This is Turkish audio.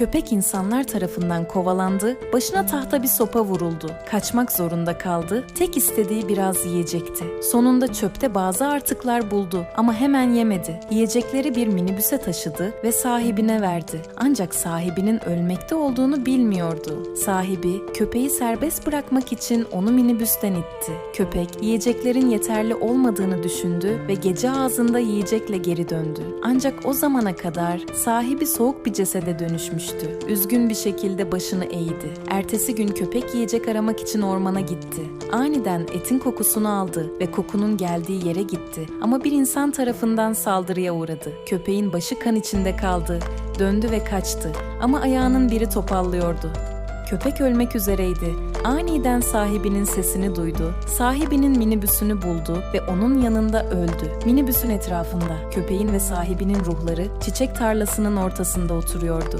Köpek insanlar tarafından kovalandı, başına tahta bir sopa vuruldu. Kaçmak zorunda kaldı, tek istediği biraz yiyecekti. Sonunda çöpte bazı artıklar buldu ama hemen yemedi. Yiyecekleri bir minibüse taşıdı ve sahibine verdi. Ancak sahibinin ölmekte olduğunu bilmiyordu. Sahibi köpeği serbest bırakmak için onu minibüsten itti. Köpek yiyeceklerin yeterli olmadığını düşündü ve gece ağzında yiyecekle geri döndü. Ancak o zamana kadar sahibi soğuk bir cesede dönüşmüştü. Üzgün bir şekilde başını eğdi. Ertesi gün köpek yiyecek aramak için ormana gitti. Aniden etin kokusunu aldı ve kokunun geldiği yere gitti. Ama bir insan tarafından saldırıya uğradı. Köpeğin başı kan içinde kaldı. Döndü ve kaçtı. Ama ayağının biri topallıyordu. Köpek ölmek üzereydi. Aniden sahibinin sesini duydu. Sahibinin minibüsünü buldu ve onun yanında öldü. Minibüsün etrafında köpeğin ve sahibinin ruhları çiçek tarlasının ortasında oturuyordu.